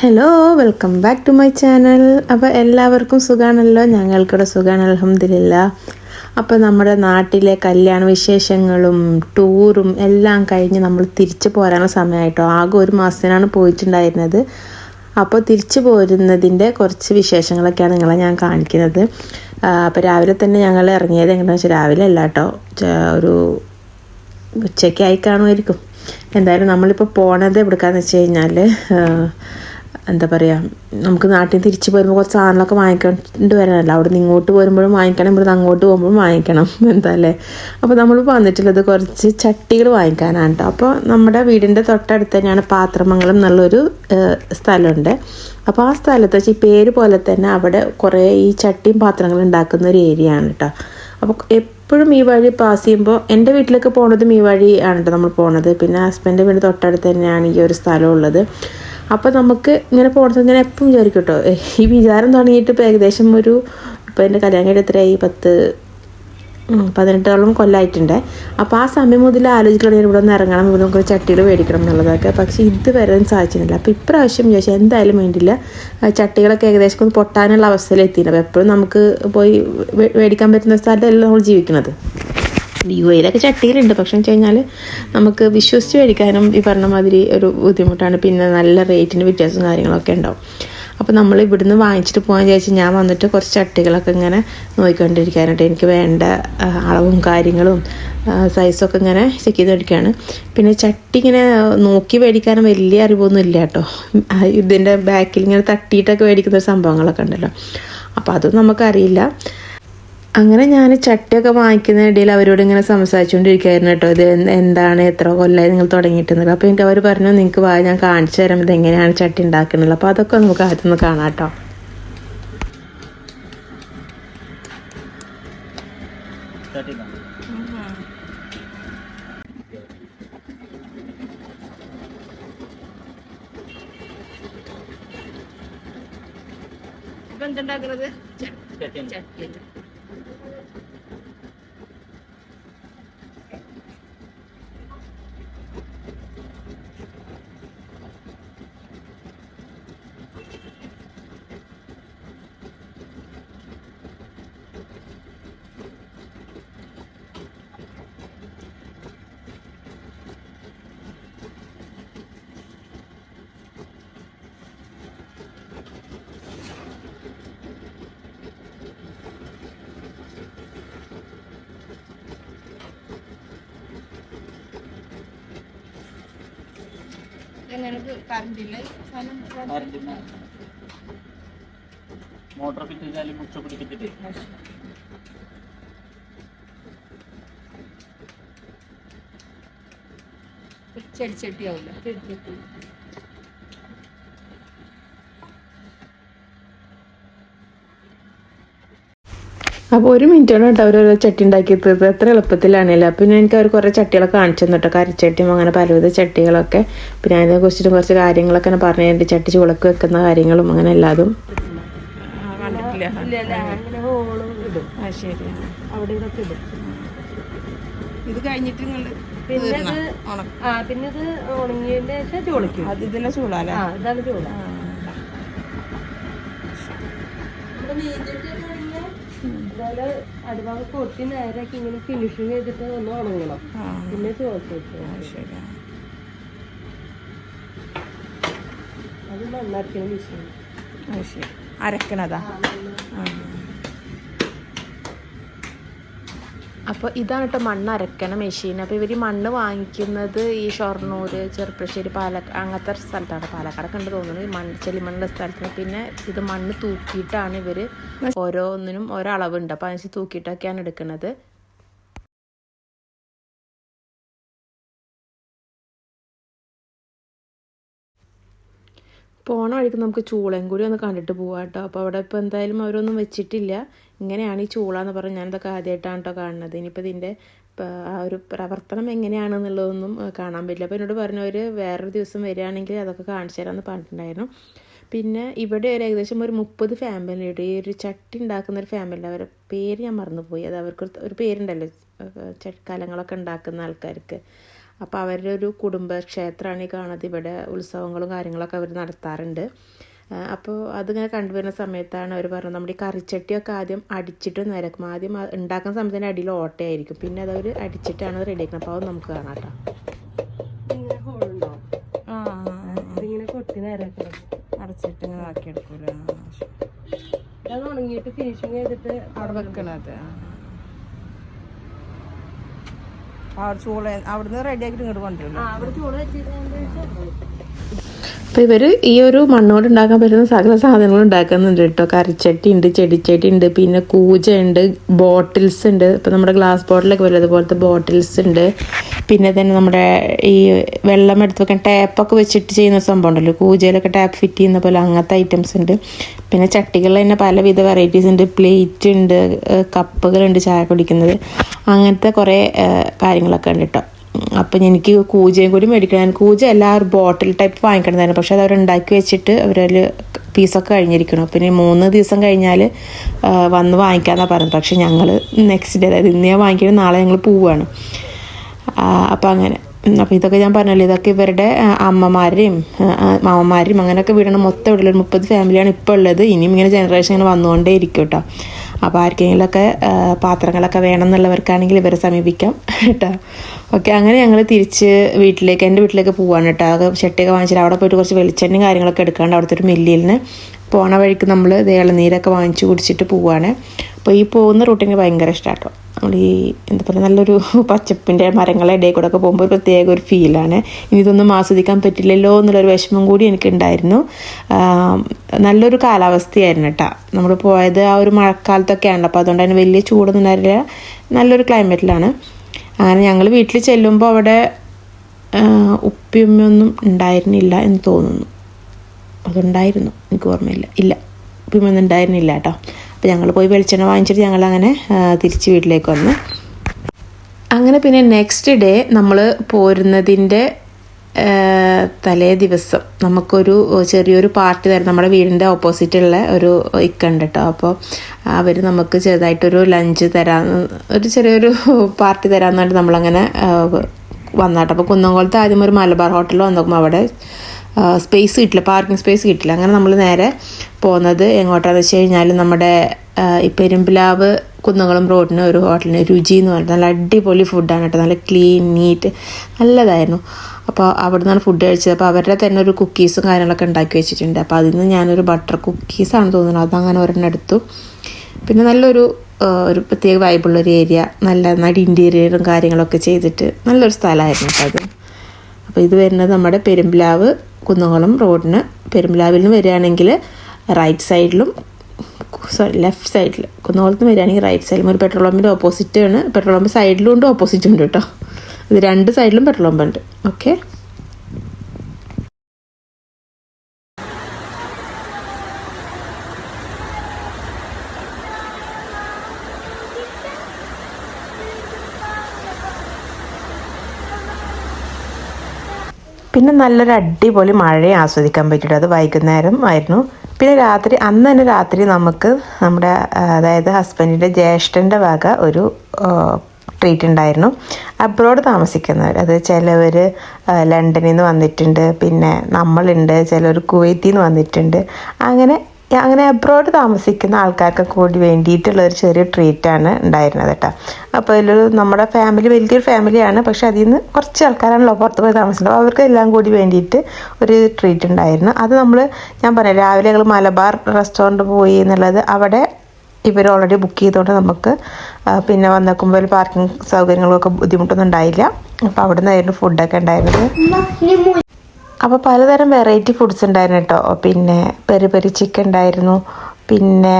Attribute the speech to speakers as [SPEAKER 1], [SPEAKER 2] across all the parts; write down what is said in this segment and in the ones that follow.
[SPEAKER 1] Hello welcome back to my channel അപ്പോൾ എല്ലാവർക്കും സുഖാണല്ലോ? ഞങ്ങൾക്കിവിടെ സുഖാണ് അലഹമില്ല അപ്പോൾ നമ്മുടെ നാട്ടിലെ കല്യാണ വിശേഷങ്ങളും ടൂറും എല്ലാം കഴിഞ്ഞ് നമ്മൾ തിരിച്ചു പോരാനുള്ള സമയമായിട്ടോ. ആകെ ഒരു മാസത്തിനാണ് പോയിട്ടുണ്ടായിരുന്നത്. അപ്പോൾ തിരിച്ചു പോരുന്നതിന്റെ കുറച്ച് വിശേഷങ്ങളൊക്കെയാണ് നിങ്ങളെ ഞാൻ കാണിക്കുന്നത്. അപ്പോൾ രാവിലെ തന്നെ ഞങ്ങൾ ഇറങ്ങിയത് എങ്ങനെയാണെന്ന് വെച്ചാൽ രാവിലെ അല്ല കേട്ടോ. ഒരു ഉച്ചയ്ക്കായി കാണുമായിരിക്കും. എന്തായാലും നമ്മളിപ്പോൾ പോണത് എവിടുക്കാന്ന് വെച്ച് കഴിഞ്ഞാൽ എന്താ പറയുക നമുക്ക് നാട്ടിൽ നിന്ന് തിരിച്ച് പോരുമ്പോൾ കുറച്ച് സാധനങ്ങളൊക്കെ വാങ്ങിക്കൊണ്ട് വരാനല്ല അവിടെ നിന്ന് ഇങ്ങോട്ട് പോരുമ്പോഴും വാങ്ങിക്കണം ഇവിടുന്ന് അങ്ങോട്ട് പോകുമ്പോഴും വാങ്ങിക്കണം. എന്താ അല്ലേ? അപ്പോൾ നമ്മൾ വന്നിട്ടുള്ളത് കുറച്ച് ചട്ടികൾ വാങ്ങിക്കാനാണ് കേട്ടോ അപ്പോൾ നമ്മുടെ വീടിന്റെ തൊട്ടടുത്ത് തന്നെയാണ് പാത്രമംഗലം എന്നുള്ളൊരു സ്ഥലമുണ്ട്. അപ്പോൾ ആ സ്ഥലത്ത് വെച്ച് ഈ പേര് പോലെ തന്നെ അവിടെ കുറേ ഈ ചട്ടിയും പാത്രങ്ങളും ഉണ്ടാക്കുന്ന ഒരു ഏരിയ ആണ് കേട്ടോ അപ്പോൾ എപ്പോഴും ഈ വഴി പാസ് ചെയ്യുമ്പോൾ എന്റെ വീട്ടിലേക്ക് പോകുന്നതും ഈ വഴി ആണ് കേട്ടോ നമ്മൾ പോണത്. പിന്നെ ഹസ്ബൻഡ് വീട് തൊട്ടടുത്ത് തന്നെയാണ് ഈ ഒരു സ്ഥലം ഉള്ളത്. അപ്പോൾ നമുക്ക് ഇങ്ങനെ പോകുന്നത് ഇങ്ങനെ എപ്പം വിചാരിക്കും കേട്ടോ ഈ വിചാരം തുടങ്ങിയിട്ട് ഇപ്പോൾ ഏകദേശം ഒരു ഇപ്പോൾ എന്റെ കല്യാണം കഴിഞ്ഞ എത്രയായി? പത്ത് പതിനെട്ടോളം കൊല്ലമായിട്ടുണ്ട് അപ്പോൾ ആ സമയം മുതൽ ആലോചിക്കണം ഇവിടെ നിന്ന് ഇറങ്ങണം ഇവിടെ നമുക്ക് ചട്ടികൾ മേടിക്കണം എന്നുള്ളതൊക്കെ. പക്ഷേ ഇത് വരാൻ സാധിച്ചിട്ടില്ല അപ്പോൾ ഇപ്രാവശ്യം ചോദിച്ചാൽ എന്തായാലും വേണ്ടില്ല ചട്ടികളൊക്കെ ഏകദേശം ഒന്ന് പൊട്ടാനുള്ള അവസ്ഥയിൽ അപ്പോൾ എപ്പോഴും നമുക്ക് പോയി മേടിക്കാൻ പറ്റുന്ന സ്ഥലത്തല്ല നമ്മൾ ജീവിക്കുന്നത്. യു എയിലൊക്കെ ചട്ടിയിലുണ്ട്. പക്ഷെ വെച്ച് കഴിഞ്ഞാൽ നമുക്ക് വിശ്വസിച്ച് മേടിക്കാനും ഈ പറഞ്ഞ മാതിരി ഒരു ബുദ്ധിമുട്ടാണ്. പിന്നെ നല്ല റേറ്റിന് വ്യത്യാസവും കാര്യങ്ങളൊക്കെ ഉണ്ടാവും. അപ്പോൾ നമ്മൾ ഇവിടുന്ന് വാങ്ങിച്ചിട്ട് പോകാൻ വിചാരിച്ച് ഞാൻ വന്നിട്ട് കുറച്ച് ചട്ടികളൊക്കെ ഇങ്ങനെ നോക്കിക്കൊണ്ടിരിക്കാനായിട്ട് എനിക്ക് വേണ്ട അളവും കാര്യങ്ങളും സൈസൊക്കെ ഇങ്ങനെ ചെക്ക് ചെയ്ത് മേടിക്കുകയാണ് പിന്നെ ചട്ടി ഇങ്ങനെ നോക്കി മേടിക്കാനും വലിയ അറിവൊന്നും ഇല്ല കേട്ടോ. ഇതിന്റെ ബാക്കിൽ ഇങ്ങനെ തട്ടിയിട്ടൊക്കെ മേടിക്കുന്ന സംഭവങ്ങളൊക്കെ ഉണ്ടല്ലോ. അപ്പോൾ അതും നമുക്കറിയില്ല. അങ്ങനെ ഞാൻ ചട്ടിയൊക്കെ വാങ്ങിക്കുന്ന ഇടയിൽ അവരോട് ഇങ്ങനെ സംസാരിച്ചുകൊണ്ടിരിക്കുകയായിരുന്നു കേട്ടോ. ഇത് എന്താണ് എത്ര കൊല്ലമായി നിങ്ങൾ തുടങ്ങിയിട്ടുള്ളത് അപ്പോൾ എനിക്ക് അവർ പറഞ്ഞു നിങ്ങൾക്ക് വാ ഞാൻ കാണിച്ചു തരാം ഇത് എങ്ങനെയാണ് ചട്ടി ഉണ്ടാക്കുന്നത്. അപ്പോൾ അതൊക്കെ നമുക്ക് ആദ്യം ഒന്ന് കാണാം കേട്ടോ. ചട്ടി. ചട്ടി.
[SPEAKER 2] മോട്ടർ ഫിറ്റ് മുച്ച പിടിക്കത്തില്ലേ
[SPEAKER 3] ചെടിച്ചട്ടിയാവില്ല
[SPEAKER 1] അപ്പോൾ ഒരു മിനിറ്റാണ് കേട്ടോ അവർ ഓരോ ചട്ടി ഉണ്ടാക്കി തീർത്ത് എത്ര എളുപ്പത്തിലാണല്ലോ പിന്നെ എനിക്ക് അവർ കുറേ ചട്ടികളൊക്കെ കാണിച്ചു തന്നിട്ടോ കരിച്ചട്ടിയും അങ്ങനെ പലവിധ ചട്ടികളൊക്കെ. പിന്നെ അതിനെ കുറിച്ചിട്ട് കുറച്ച് കാര്യങ്ങളൊക്കെ ഞാൻ പറഞ്ഞു തന്നിട്ട് ചട്ടി ചുളക്ക് വെക്കുന്ന കാര്യങ്ങളും അങ്ങനെ എല്ലാതും.
[SPEAKER 2] ഇത്. കഴിഞ്ഞിട്ട്
[SPEAKER 3] പിന്നെ ഇത് ആ പിന്നെ ഇത് ഉണങ്ങിയതിന് ശേഷം ചുളയ്ക്കും
[SPEAKER 2] അത് ഇതിലെ
[SPEAKER 3] ആ ഇതാണ് ചൂള അതുപോലെ അടിഭാഗം കൊട്ടി നേരാക്കി ഇങ്ങനെ ഫിനിഷിങ് ചെയ്തിട്ട് ഒന്ന് ഉണങ്ങണം. പിന്നെ ചോദിച്ചു വെച്ചു. അത് നന്നാക്കിയ മെഷീൻ
[SPEAKER 2] അരക്കണതാ.
[SPEAKER 1] അപ്പോൾ ഇതാണ് കേട്ടോ മണ്ണ് അരക്കണ മെഷീൻ അപ്പോൾ ഇവർ മണ്ണ് വാങ്ങിക്കുന്നത് ഈ ഷൊർണൂർ ചെറുപ്പശ്ശേരി പാലക്കാട് അങ്ങനത്തെ സ്ഥലത്താണ്. പാലക്കാടൊക്കെ ഉണ്ട് തോന്നുന്നത് ഈ മണ്ണ് ചെളിമണ്ണുള്ള സ്ഥലത്തിന്. പിന്നെ ഇത് മണ്ണ് തൂക്കിയിട്ടാണ് ഇവർ ഓരോന്നിനും ഓരോ അളവുണ്ട്. അപ്പോൾ അതിനനുസരിച്ച് തൂക്കിയിട്ടൊക്കെയാണ് എടുക്കുന്നത്. പോണ വഴിക്ക് നമുക്ക് ചൂളയും കൂടി ഒന്ന് കണ്ടിട്ട് പോവാം കേട്ടോ അപ്പോൾ അവിടെ ഇപ്പോൾ എന്തായാലും അവരൊന്നും വെച്ചിട്ടില്ല. ഇങ്ങനെയാണ് ഈ ചൂള എന്ന് പറഞ്ഞാൽ ഞാനിതൊക്കെ ആദ്യമായിട്ടാണ് കേട്ടോ കാണുന്നത്. ഇനിയിപ്പോൾ ഇതിന്റെ ആ ഒരു പ്രവർത്തനം എങ്ങനെയാണെന്നുള്ളതൊന്നും കാണാൻ പറ്റില്ല. അപ്പോൾ എന്നോട് പറഞ്ഞവർ വേറൊരു ദിവസം വരികയാണെങ്കിൽ അതൊക്കെ കാണിച്ചു തരാമെന്ന് പറഞ്ഞിട്ടുണ്ടായിരുന്നു. പിന്നെ ഇവിടെ ഒരു ഏകദേശം ഒരു മുപ്പത് ഫാമിലി ഉണ്ട് ഈ ഒരു ചട്ടി ഉണ്ടാക്കുന്ന ഒരു ഫാമിലി അവരുടെ പേര് ഞാൻ മറന്നുപോയി. അത് അവർക്ക് ഒരു പേരുണ്ടല്ലോ കലങ്ങളൊക്കെ ഉണ്ടാക്കുന്ന ആൾക്കാർക്ക്. അപ്പോൾ അവരുടെ ഒരു കുടുംബക്ഷേത്രമാണ് ഈ കാണുന്നത്. ഇവിടെ ഉത്സവങ്ങളും കാര്യങ്ങളൊക്കെ അവർ നടത്താറുണ്ട്. അപ്പോൾ അതിങ്ങനെ കണ്ടുവരുന്ന സമയത്താണ് അവർ പറഞ്ഞത് നമ്മുടെ ഈ കറിച്ചട്ടിയൊക്കെ ആദ്യം അടിച്ചിട്ട് നിരക്കും. ആദ്യം ഉണ്ടാക്കുന്ന സമയത്ത് തന്നെ അടിയിൽ ഓട്ടയായിരിക്കും. പിന്നെ അതവർ അടിച്ചിട്ടാണ് റെഡി ആക്കുന്നത്. അപ്പോൾ അത് നമുക്ക് കാണാം കേട്ടോ.
[SPEAKER 2] അടച്ചിട്ട് ഇങ്ങനെ ആക്കിയെടുക്കൂല
[SPEAKER 3] ഉണങ്ങിയിട്ട് ഫിനിഷിങ് ചെയ്തിട്ട്
[SPEAKER 2] അവിടെ വെക്കണത്. അവിടെ ചൂള അവിടുന്ന് റെഡി ആക്കിയിട്ട് ഇങ്ങോട്ട് കൊണ്ടുവരും
[SPEAKER 3] ആ അവിടെ ചൂട് വെച്ചിട്ട്
[SPEAKER 1] അപ്പോൾ ഇവർ ഈ ഒരു മണ്ണോട് ഉണ്ടാക്കാൻ പറ്റുന്ന സകല സാധനങ്ങളും ഉണ്ടാക്കുന്നുണ്ട് കേട്ടോ. കറിച്ചട്ടി ഉണ്ട് ചെടിച്ചട്ടി ഉണ്ട് പിന്നെ കൂജ ഉണ്ട് ബോട്ടിൽസ് ഉണ്ട്. ഇപ്പോൾ നമ്മുടെ ഗ്ലാസ് ബോട്ടിലൊക്കെ വരും അതുപോലത്തെ ബോട്ടിൽസ് ഉണ്ട്. പിന്നെ തന്നെ നമ്മുടെ ഈ വെള്ളം എടുത്ത് വെക്കാൻ ടാപ്പൊക്കെ വെച്ചിട്ട് ചെയ്യുന്ന സംഭവം ഉണ്ടല്ലോ. കൂജയിലൊക്കെ ടാപ്പ് ഫിറ്റ് ചെയ്യുന്ന പോലെ അങ്ങനത്തെ ഐറ്റംസ് ഉണ്ട്. പിന്നെ ചട്ടികളിൽ തന്നെ പലവിധ വെറൈറ്റീസ് ഉണ്ട്. പ്ലേറ്റ് ഉണ്ട് കപ്പുകളുണ്ട് ചായ കുടിക്കുന്നത്. അങ്ങനത്തെ കുറേ കാര്യങ്ങളൊക്കെ ഉണ്ട് കേട്ടോ. അപ്പം എനിക്ക് കൂജയും കൂടി മേടിക്കണം. കൂജ എല്ലാ ഒരു ബോട്ടിൽ ടൈപ്പ് വാങ്ങിക്കണതായിരുന്നു. പക്ഷെ അത് അവർ ഉണ്ടാക്കി വെച്ചിട്ട് അവരതിൽ പീസൊക്കെ കഴിഞ്ഞിരിക്കണം ഇനി മൂന്ന് ദിവസം കഴിഞ്ഞാൽ വന്ന് വാങ്ങിക്കാമെന്നാണ് പറഞ്ഞത്. പക്ഷെ ഞങ്ങൾ നെക്സ്റ്റ് ഡേ അതായത് ഇന്ന് വാങ്ങിക്കുന്നത് നാളെ ഞങ്ങൾ പോവുകയാണ് അപ്പം അങ്ങനെ. അപ്പോൾ ഇതൊക്കെ ഞാൻ പറഞ്ഞല്ലോ. ഇതൊക്കെ ഇവരുടെ അമ്മമാരെയും മാമമാരെയും അങ്ങനെയൊക്കെ വീടാണ്. മൊത്തം ഇവിടെ ഒരു മുപ്പത് ഫാമിലിയാണ് ഇപ്പോൾ ഉള്ളത്. ഇനിയും ഇങ്ങനെ ജനറേഷൻ ഇങ്ങനെ വന്നുകൊണ്ടേ ഇരിക്കും കേട്ടോ. അപ്പോൾ ആർക്കെങ്കിലുമൊക്കെ പാത്രങ്ങളൊക്കെ വേണം എന്നുള്ളവർക്കാണെങ്കിൽ ഇവരെ സമീപിക്കാം കേട്ടോ. ഓക്കെ അങ്ങനെ ഞങ്ങൾ തിരിച്ച് വീട്ടിലേക്ക് എന്റെ വീട്ടിലേക്ക് പോവാണ് കേട്ടോ. അത് ചട്ടിയൊക്കെ വാങ്ങിച്ചിട്ട് അവിടെ പോയിട്ട് കുറച്ച് വെളിച്ചെണ്ണയും കാര്യങ്ങളൊക്കെ എടുക്കാണ്ട് അവിടുത്തെ ഒരു മില്ലിൽ നിന്ന് പോണ വഴിക്ക് നമ്മൾ ഇളനീരൊക്കെ വാങ്ങിച്ച് കുടിച്ചിട്ട് പോവാണ്. അപ്പോൾ ഈ പോകുന്ന റൂട്ടിന് ഭയങ്കര ഇഷ്ടമാണ് കേട്ടോ നമ്മൾ ഈ എന്താ പറയുക നല്ലൊരു പച്ചപ്പിന്റെ മരങ്ങളെ ഇടയിൽ കൂടെ ഒക്കെ പോകുമ്പോൾ ഒരു പ്രത്യേക ഒരു ഫീലാണ് ഇനി ഇതൊന്നും ആസ്വദിക്കാൻ പറ്റില്ലല്ലോ എന്നുള്ളൊരു വിഷമം കൂടി എനിക്കുണ്ടായിരുന്നു. നല്ലൊരു കാലാവസ്ഥയായിരുന്നു കേട്ടോ. നമ്മൾ പോയത് ആ ഒരു മഴക്കാലത്തൊക്കെയാണല്ലോ. അപ്പോൾ അതുകൊണ്ട് തന്നെ വലിയ ചൂടൊന്നും ഉണ്ടായിരുന്നില്ല. നല്ലൊരു ക്ലൈമറ്റിലാണ് അങ്ങനെ ഞങ്ങൾ വീട്ടിൽ ചെല്ലുമ്പോൾ അവിടെ ഉപ്പിയമ്മയൊന്നും ഉണ്ടായിരുന്നില്ല എന്ന് തോന്നുന്നു. അതുണ്ടായിരുന്നു. എനിക്ക് ഓർമ്മയില്ല. ഇല്ല. ഉപ്പിയമ്മയൊന്നും ഉണ്ടായിരുന്നില്ല കേട്ടോ. അപ്പോൾ ഞങ്ങൾ പോയി വെളിച്ചെണ്ണ വാങ്ങിച്ചിട്ട് ഞങ്ങൾ അങ്ങനെ തിരിച്ച് വീട്ടിലേക്ക് വന്നു. അങ്ങനെ പിന്നെ നെക്സ്റ്റ് ഡേ നമ്മൾ പോരുന്നതിന്റെ തലേ ദിവസം നമുക്കൊരു ചെറിയൊരു പാർട്ടി തരും നമ്മുടെ വീടിന്റെ ഓപ്പോസിറ്റുള്ള ഒരു ഇക്കുണ്ട് കേട്ടോ. അപ്പോൾ അവർ നമുക്ക് ചെറുതായിട്ടൊരു ലഞ്ച് തരാൻ ഒരു ചെറിയൊരു പാർട്ടി തരാമെന്ന് പറഞ്ഞിട്ട് നമ്മളങ്ങനെ വന്നാട്ടോ. അപ്പോൾ കുന്നംകുളത്ത് ആദ്യം ഒരു മലബാർ ഹോട്ടലിൽ വന്നപ്പോൾ അവിടെ സ്പേസ് കിട്ടില്ല പാർക്കിംഗ് സ്പേസ് കിട്ടില്ല. അങ്ങനെ നമ്മൾ നേരെ പോകുന്നത് എങ്ങോട്ടാണെന്ന് വെച്ച് കഴിഞ്ഞാൽ നമ്മുടെ പെരുമ്പിലാവ് കുന്നുകളും റോഡിന് ഒരു ഹോട്ടലിന് രുചി എന്ന് പറഞ്ഞിട്ട് നല്ല അടിപൊളി ഫുഡാണ് കേട്ടോ. നല്ല ക്ലീൻ നീറ്റ് നല്ലതായിരുന്നു. അപ്പോൾ അവിടെ നിന്നാണ് ഫുഡ് കഴിച്ചത്. അപ്പോൾ അവരുടെ തന്നെ ഒരു കുക്കീസും കാര്യങ്ങളൊക്കെ ഉണ്ടാക്കി വെച്ചിട്ടുണ്ട്. അപ്പോൾ അതിൽ നിന്ന് ഞാനൊരു ബട്ടർ കുക്കീസാണ് തോന്നുന്നത് അതങ്ങനെ ഒരെണ്ണം എടുത്തു. പിന്നെ നല്ലൊരു ഒരു പ്രത്യേക വൈബുള്ളൊരു ഏരിയ നല്ല നന്നായിട്ട് ഇന്റീരിയറും കാര്യങ്ങളൊക്കെ ചെയ്തിട്ട് നല്ലൊരു സ്ഥലമായിരുന്നു കേട്ടോ അത്. അപ്പോൾ ഇത് വരുന്നത് നമ്മുടെ പെരുമ്പ്ലാവ് കുന്നംകുളം റോഡിന് പെരുമ്പ്ലാവിൽ നിന്ന് വരികയാണെങ്കിൽ റൈറ്റ് സൈഡിലും സോറി ലെഫ്റ്റ് സൈഡിൽ കുന്നുകുളത്ത് വരികയാണെങ്കിൽ റൈറ്റ് സൈഡിലും ഒരു പെട്രോൾ പമ്പിന്റെ ഓപ്പോസിറ്റ് ആണ്. പെട്രോൾ പമ്പ് സൈഡിലും ഉണ്ട് ഓപ്പോസിറ്റും ഉണ്ട് കേട്ടോ ഇത് രണ്ട് സൈഡിലും പെട്രോൾ പമ്പ് ഉണ്ട്. ഓക്കെ പിന്നെ നല്ലൊരു അടിപൊളി മഴയെ ആസ്വദിക്കാൻ പറ്റിയിട്ട് അത് വൈകുന്നേരം ആയിരുന്നു. പിന്നെ രാത്രി അന്ന് തന്നെ രാത്രി നമുക്ക് നമ്മുടെ അതായത് ഹസ്ബൻഡിന്റെ ജ്യേഷ്ഠന്റെ വക ഒരു ട്രീറ്റ് ഉണ്ടായിരുന്നു. അബ്രോഡ് താമസിക്കുന്നവർ അത് ചിലവർ ലണ്ടനിൽ നിന്ന് വന്നിട്ടുണ്ട്. പിന്നെ നമ്മളുണ്ട് ചിലർ കുവൈത്തിൽ നിന്ന് വന്നിട്ടുണ്ട്. അങ്ങനെ അങ്ങനെ അബ്രോഡ് താമസിക്കുന്ന ആൾക്കാർക്ക് കൂടി വേണ്ടിയിട്ടുള്ള ഒരു ചെറിയ ട്രീറ്റാണ് ഉണ്ടായിരുന്നത് കേട്ടോ അപ്പോൾ അതിലൊരു നമ്മുടെ ഫാമിലി വലിയൊരു ഫാമിലിയാണ് പക്ഷെ അതിൽ നിന്ന് കുറച്ച് ആൾക്കാരാണല്ലോ പുറത്ത് പോയി താമസിക്കുന്നത്. അവർക്ക് എല്ലാം കൂടി വേണ്ടിയിട്ട് ഒരു ട്രീറ്റ് ഉണ്ടായിരുന്നു. അത് നമ്മൾ ഞാൻ പറയാം രാവിലെ ഞങ്ങൾ മലബാർ റെസ്റ്റോറന്റ് പോയി എന്നുള്ളത് അവിടെ ഇവർ ഓൾറെഡി ബുക്ക് ചെയ്തുകൊണ്ട് നമുക്ക് പിന്നെ വന്നേക്കുമ്പോൾ പാർക്കിംഗ് സൗകര്യങ്ങളൊക്കെ ബുദ്ധിമുട്ടൊന്നും ഉണ്ടായില്ല. അപ്പോൾ അവിടെ നിന്നായിരുന്നു ഫുഡൊക്കെ ഉണ്ടായിരുന്നത്. അപ്പോൾ പലതരം വെറൈറ്റി ഫുഡ്സ് ഉണ്ടായിരുന്നു കേട്ടോ. പിന്നെ പെരി പെരി ചിക്കൻ ഉണ്ടായിരുന്നു. പിന്നെ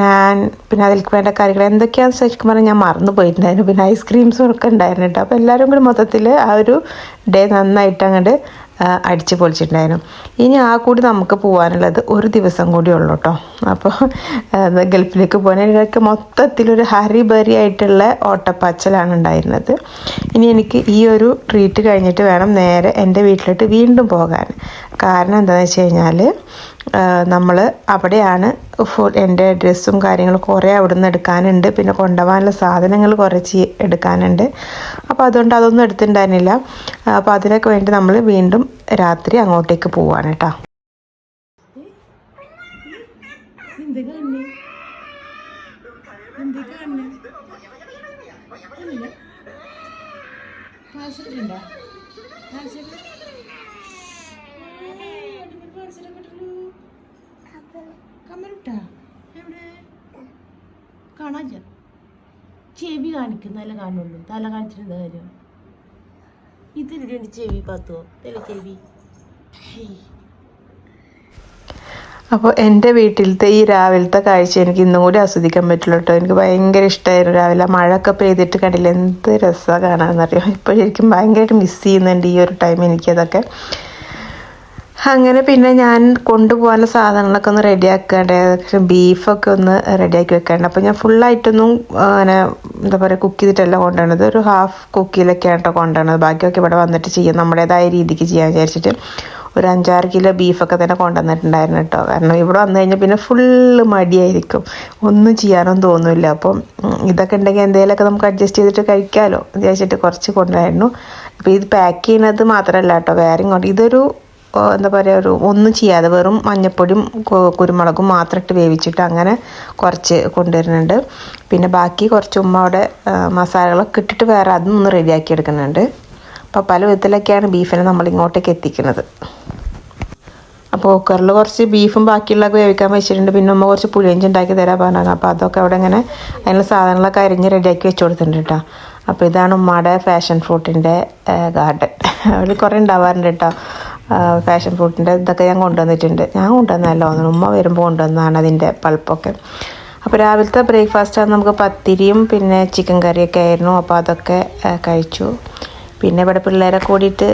[SPEAKER 1] ഞാൻ പിന്നെ അതിലേക്ക് വേണ്ട കറികൾ എന്തൊക്കെയാണെന്ന് ശരിക്കും പറഞ്ഞാൽ ഞാൻ മറന്നു പോയിട്ടുണ്ടായിരുന്നു. പിന്നെ ഐസ്ക്രീംസും ഒക്കെ ഉണ്ടായിരുന്നു കേട്ടോ. അപ്പോൾ എല്ലാവരും കൂടി മൊത്തത്തിൽ ആ ഒരു ഡേ നന്നായിട്ട് അങ്ങോട്ട് അടിച്ച് പൊളിച്ചിട്ടുണ്ടായിരുന്നു. ഇനി ആ കൂടി നമുക്ക് പോകാനുള്ളത് ഒരു ദിവസം കൂടി ഉള്ളൂ കേട്ടോ അപ്പോൾ ഗൾഫിലേക്ക് പോകാനൊക്കെ മൊത്തത്തിലൊരു ഹരി ബറി ആയിട്ടുള്ള ഓട്ടപ്പാച്ചലാണ് ഉണ്ടായിരുന്നത്. ഇനി എനിക്ക് ഈ ഒരു ട്രീറ്റ് കഴിഞ്ഞിട്ട് വേണം നേരെ എന്റെ വീട്ടിലോട്ട് വീണ്ടും പോകാൻ. കാരണം എന്താണെന്ന് വെച്ച് കഴിഞ്ഞാൽ നമ്മൾ അവിടെയാണ് ഫുൾ എന്റെ ഡ്രസ്സും കാര്യങ്ങളും കുറേ അവിടെ നിന്ന് എടുക്കാനുണ്ട്. പിന്നെ കൊണ്ടുപോകാനുള്ള സാധനങ്ങൾ കുറച്ച് എടുക്കാനുണ്ട്. അപ്പോൾ അതുകൊണ്ട് അതൊന്നും എടുത്തിട്ടുണ്ടായിരുന്നില്ല. അപ്പോൾ അതിനൊക്കെ വേണ്ടി നമ്മൾ വീണ്ടും രാത്രി അങ്ങോട്ടേക്ക് പോവാണ് കേട്ടോ.
[SPEAKER 4] കമ്മലിട്ടാ കാണാല്ല ചെവി കാണിക്കുന്നല്ല കാണുള്ളൂ. തല കാണിച്ചിരുന്ന കാര്യം? ഇതിലുണ്ട് ചെവി പത്തോ? തല ചെവി.
[SPEAKER 1] അപ്പോൾ എന്റെ വീട്ടിലത്തെ ഈ രാവിലത്തെ കാഴ്ച എനിക്ക് ഇന്നും കൂടി ആസ്വദിക്കാൻ പറ്റുള്ളൂ കേട്ടോ. എനിക്ക് ഭയങ്കര ഇഷ്ടമായിരുന്നു രാവിലെ. മഴയൊക്കെ പെയ്തിട്ട് കണ്ടില്ല എന്ത് രസമാണ് കാണാമെന്നറിയാം ഇപ്പോൾ ശരിക്കും ഭയങ്കരമായിട്ട് മിസ് ചെയ്യുന്നുണ്ട് ഈ ഒരു ടൈം എനിക്കതൊക്കെ അങ്ങനെ പിന്നെ ഞാൻ കൊണ്ടുപോകാനുള്ള സാധനങ്ങളൊക്കെ ഒന്ന് റെഡിയാക്കാണ്ട് ബീഫൊക്കെ ഒന്ന് റെഡിയാക്കി വെക്കേണ്ട. അപ്പോൾ ഞാൻ ഫുള്ളായിട്ടൊന്നും അങ്ങനെ എന്താ പറയുക കുക്ക് ചെയ്തിട്ടല്ല കൊണ്ടുവന്നത് ഒരു ഹാഫ് കുക്കിയിലൊക്കെയാണ് കേട്ടോ കൊണ്ടുവന്നത് ബാക്കിയൊക്കെ ഇവിടെ വന്നിട്ട് ചെയ്യാം. നമ്മുടേതായ രീതിക്ക് ചെയ്യാൻ വിചാരിച്ചിട്ട് ഒരു അഞ്ചാറ് കിലോ ബീഫൊക്കെ തന്നെ കൊണ്ടുവന്നിട്ടുണ്ടായിരുന്നു കേട്ടോ കാരണം ഇവിടെ വന്നു കഴിഞ്ഞാൽ പിന്നെ ഫുള്ള് മടിയായിരിക്കും. ഒന്നും ചെയ്യാനൊന്നും തോന്നില്ല. അപ്പം ഇതൊക്കെ ഉണ്ടെങ്കിൽ എന്തെങ്കിലുമൊക്കെ നമുക്ക് അഡ്ജസ്റ്റ് ചെയ്തിട്ട് കഴിക്കാമല്ലോ വിചാരിച്ചിട്ട് കുറച്ച് കൊണ്ടുവരായിരുന്നു. അപ്പോൾ ഇത് പാക്ക് ചെയ്യുന്നത് മാത്രമല്ല കേട്ടോ വേറെ ഇങ്ങോട്ട് ഇതൊരു എന്താ പറയുക ഒരു ഒന്നും ചെയ്യാതെ വെറും മഞ്ഞപ്പൊടിയും കുരുമുളകും മാത്രം ഇട്ട് വേവിച്ചിട്ട് അങ്ങനെ കുറച്ച് കൊണ്ടുവരുന്നുണ്ട്. പിന്നെ ബാക്കി കുറച്ച് ഉമ്മ അവിടെ മസാലകളൊക്കെ ഇട്ടിട്ട് വേറെ അതും ഒന്ന് റെഡിയാക്കി എടുക്കുന്നുണ്ട്. അപ്പോൾ പല വിധത്തിലൊക്കെയാണ് ബീഫിനെ നമ്മൾ ഇങ്ങോട്ടേക്ക് എത്തിക്കുന്നത്. അപ്പോൾ കുക്കറിൽ കുറച്ച് ബീഫും ബാക്കിയുള്ളതൊക്കെ വേവിക്കാൻ വെച്ചിട്ടുണ്ട്. പിന്നെ ഉമ്മ കുറച്ച് പുളിയഞ്ചി ഉണ്ടാക്കി തരാൻ പറഞ്ഞത് അപ്പോൾ അതൊക്കെ അവിടെ ഇങ്ങനെ അതിനുള്ള സാധനങ്ങളൊക്കെ അരിഞ്ഞ് റെഡിയാക്കി വെച്ച് കൊടുത്തിട്ടുണ്ട് കേട്ടോ. അപ്പോൾ ഇതാണ് ഉമ്മയുടെ ഫാഷൻ ഫ്രൂട്ടിന്റെ ഗാർഡൻ അവിടെ കുറേ ഉണ്ടാവാറുണ്ട് കേട്ടോ. ഫാഷൻ ഫ്രൂട്ടിന്റെ ഇതൊക്കെ ഞാൻ കൊണ്ടുവന്നിട്ടുണ്ട്. ഞാൻ കൊണ്ടുവന്നല്ലോ ഉമ്മ വരുമ്പോൾ കൊണ്ടുവന്നതാണ് അതിന്റെ പൾപ്പൊക്കെ. അപ്പോൾ രാവിലത്തെ ബ്രേക്ക്ഫാസ്റ്റാണ് നമുക്ക് പത്തിരിയും പിന്നെ ചിക്കൻ കറിയൊക്കെ ആയിരുന്നു. അപ്പോൾ അതൊക്കെ കഴിച്ചു. പിന്നെ ഇവിടെ പിള്ളേരെ കൂടിയിട്ട്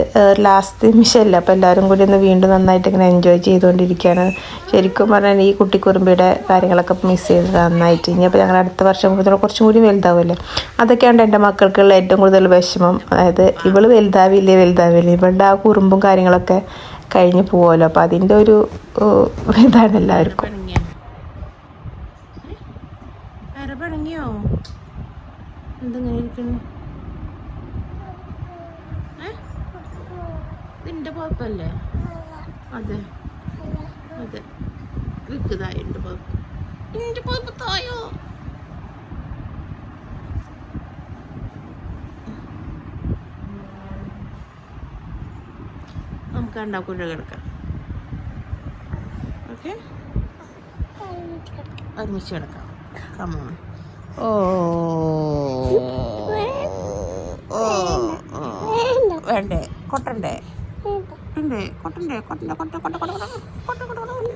[SPEAKER 1] ലാസ്റ്റ് നിമിഷമല്ല. അപ്പോൾ എല്ലാവരും കൂടി ഒന്ന് വീണ്ടും നന്നായിട്ട് ഇങ്ങനെ എൻജോയ് ചെയ്തുകൊണ്ടിരിക്കുകയാണ്. ശരിക്കും പറഞ്ഞാൽ ഈ കുട്ടിക്കുറുമ്പിയുടെ കാര്യങ്ങളൊക്കെ മിസ് ചെയ്ത് നന്നായിട്ട്. അപ്പോൾ ഞങ്ങൾ അടുത്ത വർഷം മുതൽ കുറച്ചും കൂടി വലുതാവുമല്ലേ? അതൊക്കെയാണ് എന്റെ മക്കൾക്കുള്ള ഏറ്റവും കൂടുതൽ വിഷമം. അതായത് ഇവൾ വലുതാവില്ലേ വലുതാവില്ലേ? ഇവളുടെ ആ കുറുമ്പും കാര്യങ്ങളൊക്കെ കഴിഞ്ഞ് പോവുമല്ലോ അപ്പോൾ അതിന്റെ ഒരു ഇതാണ് എല്ലാവർക്കും.
[SPEAKER 4] പിണങ്ങിയോ എന്തെങ്ങനെ ഇരിക്കുന്നു? കുഴപ്പല്ലേ അതെ. അതെ. വിൽക്കുതായി എന്റെ കുഴപ്പം എന്റെ കുഴപ്പം തായോ? നമുക്ക് രണ്ടാക്കൂടെ കിടക്കാം. ഓക്കെ? ഒരുമിച്ച് കിടക്കാം. കമോൺ ഓ. ഓ. വേണ്ടേ? കൊട്ടണ്ടേ? കൊട്ടണ്ടേ കൊട്ടണ്ടേ കൊട്ടണ്ടേ കൊട്ട കൊട്ട കൊട്ട കൊട്ട കൊട്ട കൊട്ട കൊട്ട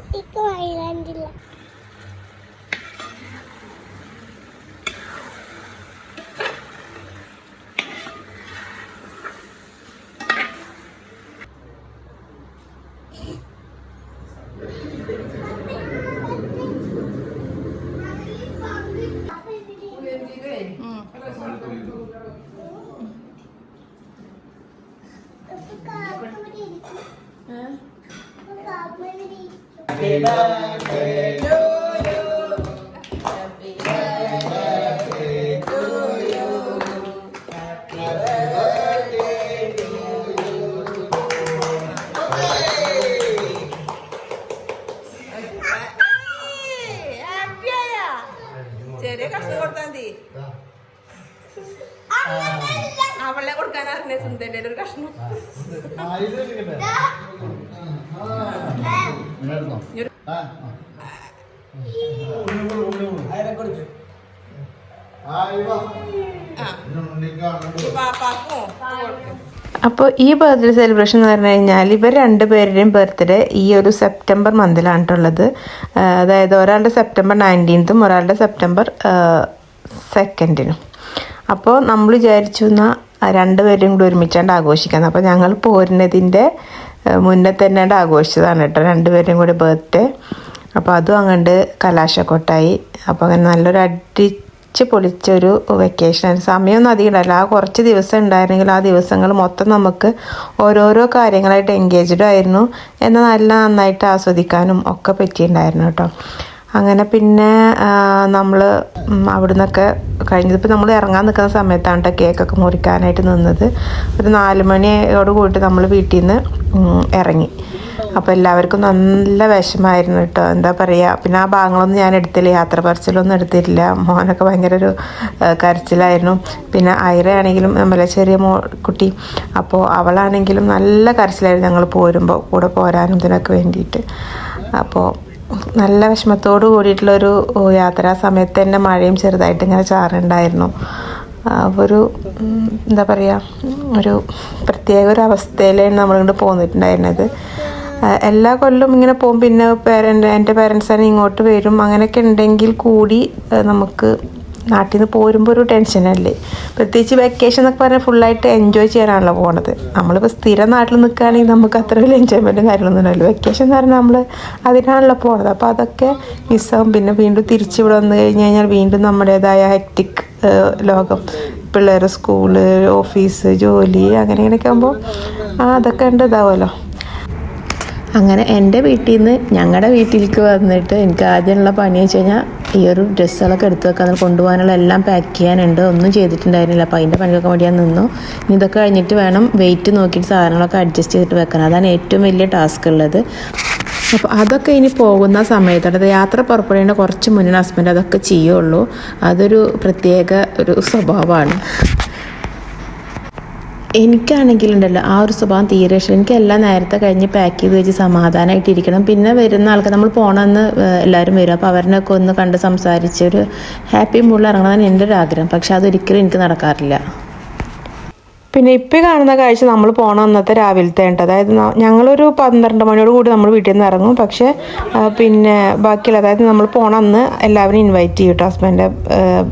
[SPEAKER 2] ചെറിയ
[SPEAKER 1] അപ്പോൾ ഈ ബർത്ത്ഡേ സെലിബ്രേഷൻ എന്ന് പറഞ്ഞു കഴിഞ്ഞാൽ ഇവർ രണ്ടുപേരുടെയും ബർത്ത്ഡേ ഈ ഒരു സെപ്റ്റംബർ മന്തിലാണ് ഉള്ളത്. അതായത് ഒരാളുടെ സെപ്റ്റംബർ നയന്റീൻത്തും ഒരാളുടെ സെപ്റ്റംബർ സെക്കൻഡിനും അപ്പോൾ നമ്മൾ വിചാരിച്ചു എന്നാൽ രണ്ടുപേരും കൂടി ഒരുമിച്ചാണ്ട് ആഘോഷിക്കുന്നത്. അപ്പോൾ ഞങ്ങൾ പോരുന്നതിന്റെ മുന്നേ തന്നെ ആഘോഷിച്ചതാണ് കേട്ടോ. രണ്ടുപേരും കൂടി ബർത്ത്ഡേ. അപ്പോൾ അതും അങ്ങോട്ട് കലാശക്കൊട്ടായി. അപ്പോൾ അങ്ങനെ നല്ലൊരു അടി അടിച്ച് പൊളിച്ചൊരു വെക്കേഷൻ സമയമൊന്നും അധികം ഉണ്ടായില്ല. ആ കുറച്ച് ദിവസം ഉണ്ടായിരുന്നെങ്കിൽ ആ ദിവസങ്ങൾ മൊത്തം നമുക്ക് ഓരോരോ കാര്യങ്ങളായിട്ട് എൻഗേജ്ഡും ആയിരുന്നു. എന്നാൽ നല്ല നന്നായിട്ട് ആസ്വദിക്കാനും ഒക്കെ പറ്റിയിട്ടുണ്ടായിരുന്നു കേട്ടോ. അങ്ങനെ പിന്നെ നമ്മൾ അവിടെ നിന്നൊക്കെ കഴിഞ്ഞതിപ്പോൾ നമ്മൾ ഇറങ്ങാൻ നിൽക്കുന്ന സമയത്താണ് കേട്ടോ കേക്കൊക്കെ മുറിക്കാനായിട്ട് നിന്നത്. ഒരു നാല് മണിയോട് കൂടിയിട്ട് നമ്മൾ വീട്ടിൽ നിന്ന് ഇറങ്ങി. അപ്പോൾ എല്ലാവർക്കും നല്ല വിഷമായിരുന്നു കേട്ടോ. എന്താ പറയാ പിന്നെ ആ ഭാഗങ്ങളൊന്നും ഞാൻ എടുത്തില്ല യാത്ര പറച്ചിലൊന്നും എടുത്തിട്ടില്ല. മോനൊക്കെ ഭയങ്കര ഒരു കരച്ചിലായിരുന്നു. പിന്നെ ഐറയാണെങ്കിലും നമ്മളെ ചെറിയ മോ കുട്ടി. അപ്പോൾ അവളാണെങ്കിലും നല്ല കരച്ചിലായിരുന്നു ഞങ്ങൾ പോരുമ്പോൾ കൂടെ പോരാനും ഇതിനൊക്കെ വേണ്ടിയിട്ട്. അപ്പോൾ നല്ല വിഷമത്തോട് കൂടിയിട്ടുള്ളൊരു യാത്രാ. സമയത്ത് തന്നെ മഴയും ചെറുതായിട്ട് ഇങ്ങനെ ചാറുണ്ടായിരുന്നു. ഒരു എന്താ പറയുക ഒരു പ്രത്യേക ഒരു അവസ്ഥയിലാണ് നമ്മളിങ്ങോട്ട് പോന്നിട്ടുണ്ടായിരുന്നത്. എല്ലാ കൊല്ലവും ഇങ്ങനെ പോകും. പിന്നെ പേരന്റ് എന്റെ പേരൻസ് തന്നെ ഇങ്ങോട്ട് വരും. അങ്ങനെയൊക്കെ ഉണ്ടെങ്കിൽ കൂടി നമുക്ക് നാട്ടിൽ നിന്ന് പോരുമ്പോൾ ഒരു ടെൻഷനല്ലേ പ്രത്യേകിച്ച് വെക്കേഷൻ എന്നൊക്കെ പറഞ്ഞാൽ ഫുള്ളായിട്ട് എൻജോയ് ചെയ്യാനാണല്ലോ പോണത്. നമ്മളിപ്പോൾ സ്ഥിരം നാട്ടിൽ നിൽക്കുകയാണെങ്കിൽ നമുക്ക് അത്ര വലിയ എൻജോയ്മെന്റും കാര്യങ്ങളൊന്നും ഇല്ലല്ലോ. വെക്കേഷൻ എന്ന് പറഞ്ഞാൽ നമ്മൾ അതിനാണല്ലോ പോണത്. അപ്പോൾ അതൊക്കെ മിസ്സാവും പിന്നെ വീണ്ടും തിരിച്ച് ഇവിടെ വന്നു കഴിഞ്ഞ് കഴിഞ്ഞാൽ വീണ്ടും നമ്മുടേതായ ഹെക്ടിക് ലോകം. പിള്ളേർ സ്കൂൾ ഓഫീസ് ജോലി അങ്ങനെ ഇങ്ങനെയൊക്കെ ആകുമ്പോൾ അതൊക്കെ ഉണ്ട് ഇതാവുമല്ലോ. അങ്ങനെ എന്റെ വീട്ടിൽ നിന്ന് ഞങ്ങളുടെ വീട്ടിലേക്ക് വന്നിട്ട് എനിക്ക് ആദ്യമുള്ള പണി വെച്ച് കഴിഞ്ഞാൽ ഈ ഒരു ഡ്രസ്സുകളൊക്കെ എടുത്ത് വെക്കാൻ കൊണ്ടുപോകാനുള്ള എല്ലാം പാക്ക് ചെയ്യാനുണ്ട്. ഒന്നും ചെയ്തിട്ടുണ്ടായിരുന്നില്ല. അപ്പോൾ അതിന്റെ പണിയൊക്കെ വേണ്ടി ഞാൻ നിന്നു. ഇനി ഇതൊക്കെ കഴിഞ്ഞിട്ട് വേണം വെയിറ്റ് നോക്കിയിട്ട് സാധനങ്ങളൊക്കെ അഡ്ജസ്റ്റ് ചെയ്തിട്ട് വെക്കണം അതാണ് ഏറ്റവും വലിയ ടാസ്ക് ഉള്ളത്. അപ്പോൾ അതൊക്കെ ഇനി പോകുന്ന സമയത്ത് അതായത് യാത്ര പുറപ്പെടേണ്ട കുറച്ച് മുന്നേ ഹസ്ബൻഡ് അതൊക്കെ ചെയ്യുള്ളൂ. അതൊരു പ്രത്യേക ഒരു സ്വഭാവമാണ്. എനിക്കാണെങ്കിലുണ്ടല്ലോ ആ ഒരു സ്വഭാവം തീരെ ഇഷ്ടം എനിക്ക് എല്ലാം നേരത്തെ കഴിഞ്ഞ് പാക്ക് ചെയ്ത് വെച്ച് സമാധാനമായിട്ട് ഇരിക്കണം പിന്നെ വരുന്ന ആൾക്ക് നമ്മൾ പോകണമെന്ന് എല്ലാവരും വരും. അപ്പോൾ അവരിനൊക്കെ ഒന്ന് കണ്ട് സംസാരിച്ച് ഒരു ഹാപ്പി മൂഡിൽ ഇറങ്ങണമെന്നാണ് എന്റെ ഒരു ആഗ്രഹം. പക്ഷെ അതൊരിക്കലും എനിക്ക് നടക്കാറില്ല. പിന്നെ ഇപ്പം കാണുന്ന കാഴ്ച നമ്മൾ പോണ അന്നത്തെ രാവിലത്തെ ഉണ്ട് അതായത് ഞങ്ങളൊരു പന്ത്രണ്ട് മണിയോട് കൂടി നമ്മൾ വീട്ടിൽ നിന്ന് ഇറങ്ങും. പക്ഷേ പിന്നെ ബാക്കിയുള്ള അതായത് നമ്മൾ പോണ അന്ന് എല്ലാവരും ഇൻവൈറ്റ് ചെയ്യും കേട്ടോ ഹസ്ബൻഡ്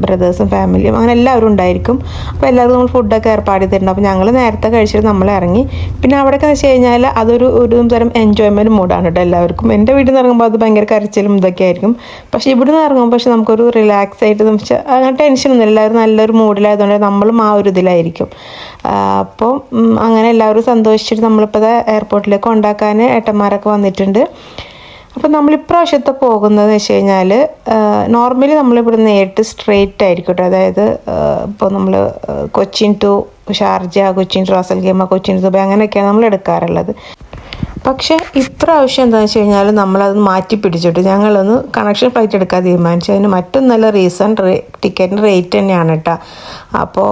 [SPEAKER 1] ബ്രദേഴ്സും ഫാമിലിയും അങ്ങനെ എല്ലാവരും ഉണ്ടായിരിക്കും. അപ്പോൾ എല്ലാവർക്കും നമ്മൾ ഫുഡൊക്കെ ഏർപ്പാട് ചെയ്തിട്ടുണ്ട് അപ്പോൾ ഞങ്ങൾ നേരത്തെ കഴിച്ചിട്ട് നമ്മൾ ഇറങ്ങി. പിന്നെ അവിടെയൊക്കെ വെച്ച് കഴിഞ്ഞാൽ അതൊരു ഒരു തരം എൻജോയ്മെന്റ് മൂഡാണ് കേട്ടോ എല്ലാവർക്കും. എന്റെ വീട്ടിൽ നിന്ന് ഇറങ്ങുമ്പോൾ അത് ഭയങ്കര കരച്ചിലും ഇതൊക്കെ ആയിരിക്കും. പക്ഷേ ഇവിടെ നിന്ന് ഇറങ്ങുമ്പോൾ പക്ഷേ നമുക്കൊരു റിലാക്സ് ആയിട്ട് നമുക്ക് അങ്ങനെ ടെൻഷനൊന്നും എല്ലാവരും നല്ലൊരു മൂഡിലായതുകൊണ്ട് നമ്മളും ആ ഒരു ഇതിലായിരിക്കും. അപ്പോൾ അങ്ങനെ എല്ലാവരും സന്തോഷിച്ചിട്ട് നമ്മളിപ്പോൾ എയർപോർട്ടിലേക്ക് കൊണ്ടാക്കാൻ ഏട്ടന്മാരൊക്കെ വന്നിട്ടുണ്ട്. അപ്പോൾ നമ്മൾ ഇപ്രാവശ്യത്തെ പോകുന്നതെന്ന് വെച്ച് കഴിഞ്ഞാൽ നോർമലി നമ്മളിവിടെ നേരിട്ട് സ്ട്രെയിറ്റ് ആയിരിക്കും കേട്ടോ അതായത് ഇപ്പോൾ നമ്മൾ Cochin to Sharjah Cochin Ras al Khaimah Cochin Dubai അങ്ങനെയൊക്കെയാണ് നമ്മൾ എടുക്കാറുള്ളത് പക്ഷേ ഇപ്രാവശ്യം എന്താണെന്ന് വെച്ച് കഴിഞ്ഞാൽ നമ്മളത് മാറ്റി പിടിച്ചിട്ട് ഞങ്ങളൊന്ന് കണക്ഷൻ ഫ്ലൈറ്റ് എടുക്കാൻ തീരുമാനിച്ചു. അതിന് മറ്റൊന്നല്ല റീസൺ റേ ടിക്കറ്റിന്റെ റേറ്റ് തന്നെയാണ് കേട്ടോ അപ്പോൾ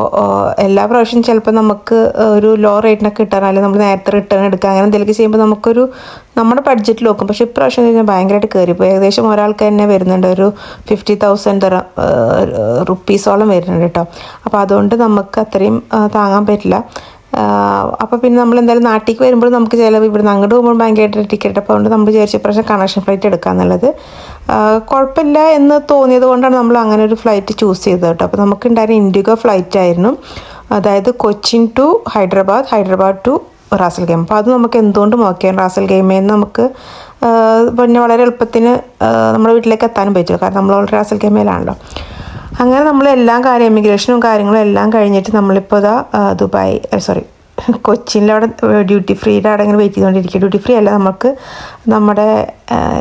[SPEAKER 1] എല്ലാ പ്രാവശ്യം ചിലപ്പോൾ നമുക്ക് ഒരു ലോ റേറ്റിനൊക്കെ കിട്ടാൻ അല്ലെങ്കിൽ നമ്മൾ നേരത്തെ റിട്ടേൺ എടുക്കുക അങ്ങനെ എന്തെങ്കിലും ചെയ്യുമ്പോൾ നമുക്കൊരു നമ്മുടെ ബഡ്ജറ്റിൽ നോക്കും. പക്ഷേ ഇപ്രാവശ്യം കഴിഞ്ഞാൽ ഭയങ്കരമായിട്ട് കയറിപ്പോയി ഏകദേശം ഒരാൾക്ക് തന്നെ വരുന്നുണ്ട്. ഒരു ഫിഫ്റ്റി തൗസൻഡ് റുപ്പീസോളം വരുന്നുണ്ട് കേട്ടോ അപ്പോൾ അതുകൊണ്ട് നമുക്ക് അത്രയും താങ്ങാൻ പറ്റില്ല. അപ്പോൾ പിന്നെ നമ്മൾ എന്തായാലും നാട്ടിലേക്ക് വരുമ്പോൾ നമുക്ക് ചിലവ് ഇവിടുന്ന് അങ്ങോട്ട് പോകുമ്പോൾ ഭയങ്കരമായിട്ട് ടിക്കറ്റ് അപ്പോൾ അതുകൊണ്ട് നമ്മൾ വിചാരിച്ച പ്രാവശ്യം കണക്ഷൻ ഫ്ലൈറ്റ് എടുക്കാന്നുള്ളത് കുഴപ്പമില്ല എന്ന് തോന്നിയത് കൊണ്ടാണ് നമ്മൾ അങ്ങനെ ഒരു ഫ്ലൈറ്റ് ചൂസ് ചെയ്തത് കേട്ടോ. അപ്പോൾ നമുക്ക് ഉണ്ടായിരുന്ന ഇൻഡിഗോ ഫ്ലൈറ്റ് ആയിരുന്നു. അതായത് Cochin to Hyderabad Hyderabad to Ras al game അപ്പോൾ അത് നമുക്ക് എന്തുകൊണ്ടും ഓക്കെയാണ് റാസൽ ഗെയിമിൽ നിന്ന് നമുക്ക് പിന്നെ വളരെ എളുപ്പത്തിന് നമ്മുടെ വീട്ടിലേക്ക് എത്താനും പറ്റും കാരണം നമ്മൾ ഓൾറെഡി റാസൽ ഗെയിമയിലാണല്ലോ അങ്ങനെ നമ്മൾ എല്ലാം കാര്യം ഇമിഗ്രേഷനും കാര്യങ്ങളും എല്ലാം കഴിഞ്ഞിട്ട് നമ്മളിപ്പോൾ ഇതാ ദുബായ് സോറി കൊച്ചിന്റെ അവിടെ ഡ്യൂട്ടി ഫ്രീയുടെ അവിടെ ഇങ്ങനെ വെയിറ്റ് ചെയ്തുകൊണ്ടിരിക്കുക ഡ്യൂട്ടി ഫ്രീ അല്ല നമുക്ക് നമ്മുടെ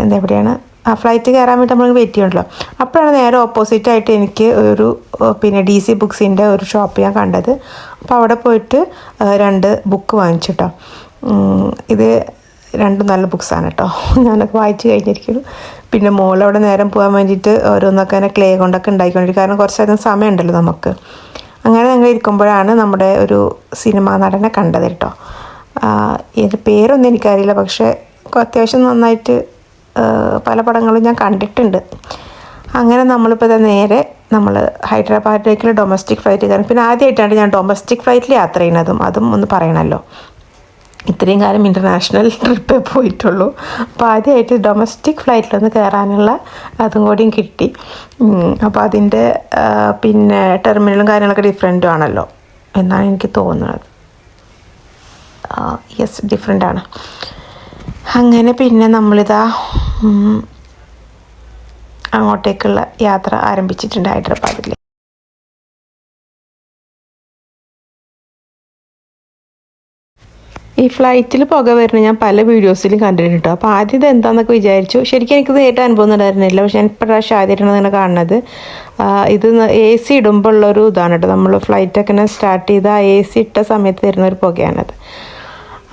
[SPEAKER 1] എന്താ എവിടെയാണ് ആ ഫ്ലൈറ്റ് കയറാൻ വേണ്ടി നമ്മൾ വെയിറ്റ് ചെയ്യണല്ലോ. അപ്പോഴാണ് നേരെ ഓപ്പോസിറ്റ് ആയിട്ട് എനിക്ക് ഒരു പിന്നെ ഡി സി ബുക്സിന്റെ ഒരു ഷോപ്പ് ഞാൻ കണ്ടത്. അപ്പോൾ അവിടെ പോയിട്ട് രണ്ട് ബുക്ക് വാങ്ങിച്ചിട്ടോ ഇത് രണ്ടും നല്ല ബുക്സാണ് കേട്ടോ ഞാനൊക്കെ വായിച്ചു കഴിഞ്ഞിരിക്കുന്നു. പിന്നെ മോളവിടെ നേരം പോകാൻ വേണ്ടിയിട്ട് ഓരോന്നൊക്കെ അങ്ങനെ ക്ലേ കൊണ്ടൊക്കെ ഉണ്ടാക്കിക്കൊണ്ടിരിക്കും കാരണം കുറച്ചധികം സമയമുണ്ടല്ലോ നമുക്ക്. അങ്ങനെ ഞങ്ങൾ ഇരിക്കുമ്പോഴാണ് നമ്മുടെ ഒരു സിനിമാ നടനെ കണ്ടത് കേട്ടോ ഇതിന്റെ പേരൊന്നും എനിക്കറിയില്ല. പക്ഷേ അത്യാവശ്യം നന്നായിട്ട് പല പടങ്ങളും ഞാൻ കണ്ടിട്ടുണ്ട്. അങ്ങനെ നമ്മളിപ്പോൾ നേരെ നമ്മൾ ഹൈദരാബാദിലേക്കുള്ള ഡൊമസ്റ്റിക് ഫ്ലൈറ്റ് കാരണം പിന്നെ ആദ്യമായിട്ടാണ് ഞാൻ ഡൊമസ്റ്റിക് ഫ്ലൈറ്റിൽ യാത്ര ചെയ്യുന്നതും അതും ഒന്ന് പറയണമല്ലോ ഇത്രയും കാലം ഇന്റർനാഷണൽ ട്രിപ്പേ പോയിട്ടുള്ളൂ. അപ്പോൾ ആദ്യമായിട്ട് ഡൊമസ്റ്റിക് ഫ്ലൈറ്റിലൊന്ന് കയറാനുള്ള അതും കൂടിയും കിട്ടി. അപ്പോൾ അതിന്റെ പിന്നെ ടെർമിനലും കാര്യങ്ങളൊക്കെ ഡിഫറെന്റും ആണല്ലോ എന്നാണ് എനിക്ക് തോന്നുന്നത്. യെസ് ഡിഫറെന്റ് ആണ്. അങ്ങനെ പിന്നെ നമ്മളിതാ അങ്ങോട്ടേക്കുള്ള യാത്ര ആരംഭിച്ചിട്ടുണ്ട് ഹൈദരാബാദിൽ ഈ ഫ്ലൈറ്റിൽ പുക വരുന്നത് ഞാൻ പല വീഡിയോസിലും കണ്ടിട്ടുണ്ട്. അപ്പോൾ ആദ്യം ഇത് എന്താണെന്നൊക്കെ വിചാരിച്ചു. ശരിക്കും എനിക്ക് നേരിട്ട് അനുഭവം ഉണ്ടായിരുന്നില്ല. പക്ഷേ ഞാൻ പ്രാവശ്യം ആദ്യമായിട്ടാണ് ഇങ്ങനെ കാണുന്നത്. ഇത് എ സി ഇടുമ്പോൾ ഉള്ളൊരു ഇതാണ് കേട്ടോ. നമ്മൾ ഫ്ലൈറ്റൊക്കെ ഇങ്ങനെ സ്റ്റാർട്ട് ചെയ്ത് ആ എ സി ഇട്ട സമയത്ത് വരുന്ന ഒരു പുകയാണത്.